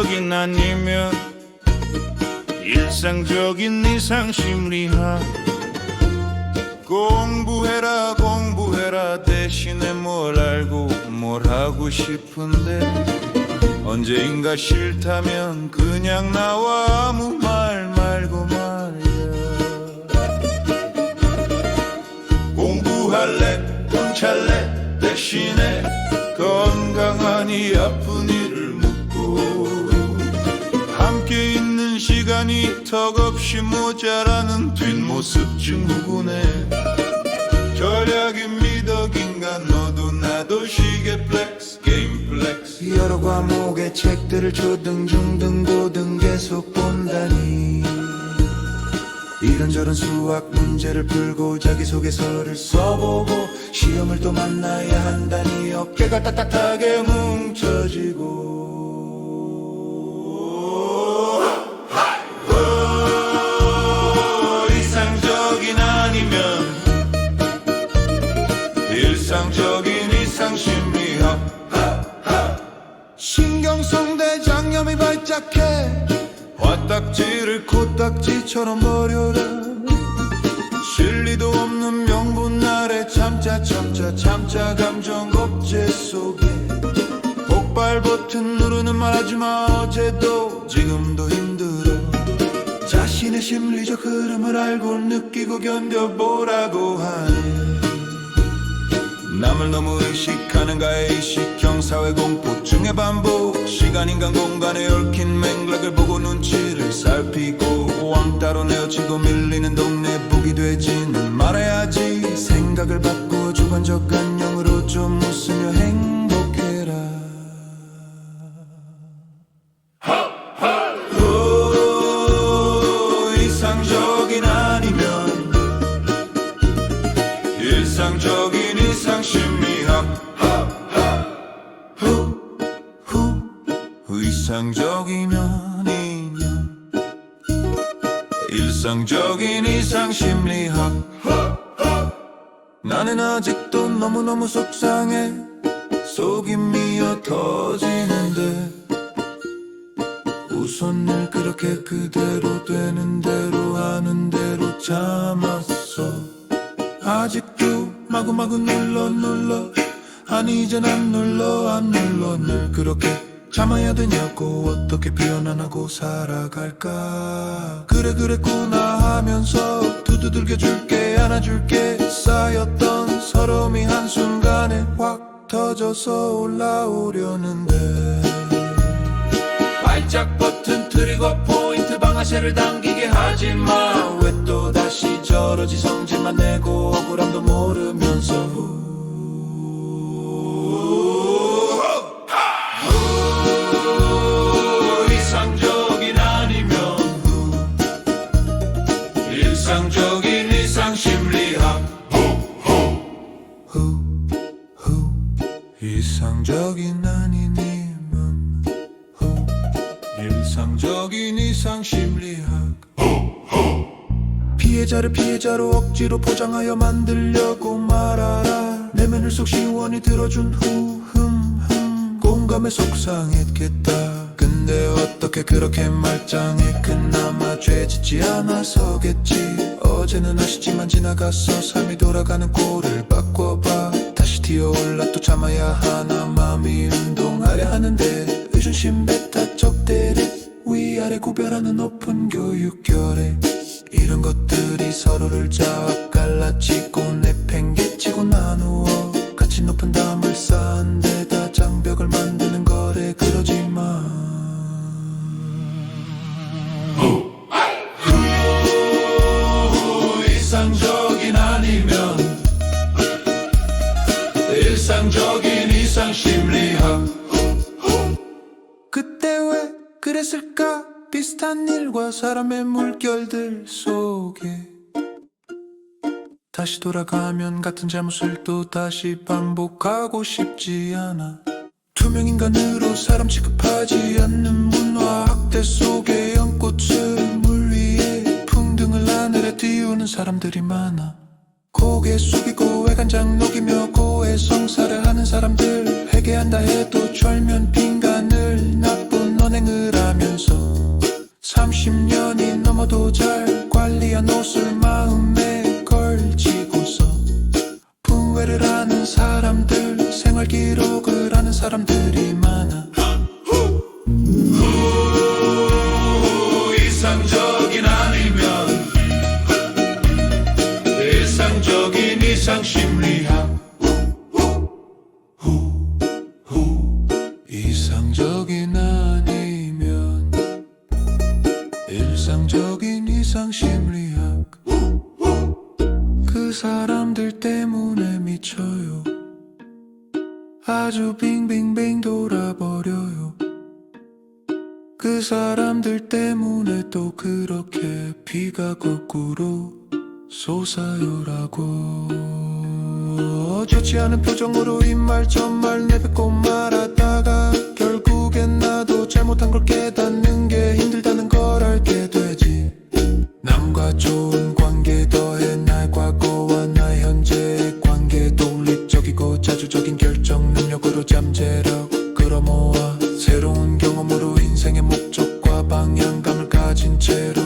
일상적인 아니면 일상적인 이상 심리학. 공부해라 공부해라. 대신에 뭘 알고 뭘 하고 싶은데 언제인가 싫다면 그냥 나와 아무 말 말고 말야. 공부할래 돈 찰래? 대신에 건강하니 아픈 턱없이 모자라는 뒷모습 증후군에 절약인 미덕인간 너도 나도 시계 플렉스 게임 플렉스. 여러 과목의 책들을 초등 중등 고등 계속 본다니. 이런저런 수학 문제를 풀고 자기소개서를 써보고 시험을 또 만나야 한다니. 어깨가 딱딱하게 뭉쳐지고 일상적인 이상 심리학. 신경성 대 장염이 발작해. 화딱지를 코딱지처럼 버려라. 실리도 없는 명분 아래 참자 참자 참자 감정 겁제 속에. 폭발 버튼 누르는 말하지마 어제도. 지금도 힘들어. 자신의 심리적 흐름을 알고 느끼고 견뎌보라고 하네 남을 너무 의식하는가의 의식형 사회 공포 중의 반복. 시간 인간 공간에 얽힌 맥락을 보고 이상적이면 인연 일상적인 이상 심리학. 나는 아직도 너무너무 속상해. 속이 미어 터지는데 우선 늘 그렇게 그대로 되는 대로 하는 대로 참았어. 아직도 마구마구 눌러 눌러. 아니 이젠 안 눌러 안 눌러. 늘 그렇게 참아야 되냐고 어떻게 표현 안 하고 살아갈까? 그래 그랬구나 하면서 두두들겨 줄게 안아줄게 쌓였던 서러움이 한순간에 확 터져서 올라오려는데. 발작 버튼 트리거 포인트 방아쇠를 당기게 하지마. 왜 또 다시 저러지? 성 후, 일상적인 이상 심리학. 후, 후. 이상적인 아니니면 후. 일상적인 이상 심리학. 피해자를 피해자로 억지로 포장하여 만들려고 말하라. 내면을 속 시원히 들어준 후 흠흠. 공감에 속상했겠다 어떻게 그렇게 말짱해 그나마 죄 짓지 않아서겠지. 어제는 아시지만 지나갔어 삶이 돌아가는 꼴을 바꿔봐. 다시 튀어올라 또 참아야 하나. 마음이 운동하려 하는데 의존심 베타 적대를 위아래 구별하는 높은 교육 결에 이런 것들이 서로를 자 일상적인 이상 심리학. 그때 왜 그랬을까? 비슷한 일과 사람의 물결들 속에. 다시 돌아가면 같은 잘못을 또 다시 반복하고 싶지 않아. 투명 인간으로 사람 취급하지 않는 문화 학대 속에 연꽃을 물 위에 풍등을 하늘에 띄우는 사람들이 많아 고개 숙이고 외간장 녹이며 고해성사를 하는 사람들 회개한다 해도 철면 빈간을 나쁜 선행을 하면서 30년이 넘어도 잘 관리한 옷을 마음에 걸치고서 풍회를 하는 사람들 생활 기록을 하는 사람들이 많아 이상적 일상적인 이상 심리학. 그 사람들 때문에 미쳐요. 아주 빙빙빙 돌아버려요. 그 사람들 때문에 또 그렇게 비가 거꾸로 솟아요라고. 좋지 않은 표정으로 이말 저말 내뱉고 말 현실적인 결정 능력으로 잠재력 끌어모아 새로운 경험으로 인생의 목적과 방향감을 가진 채로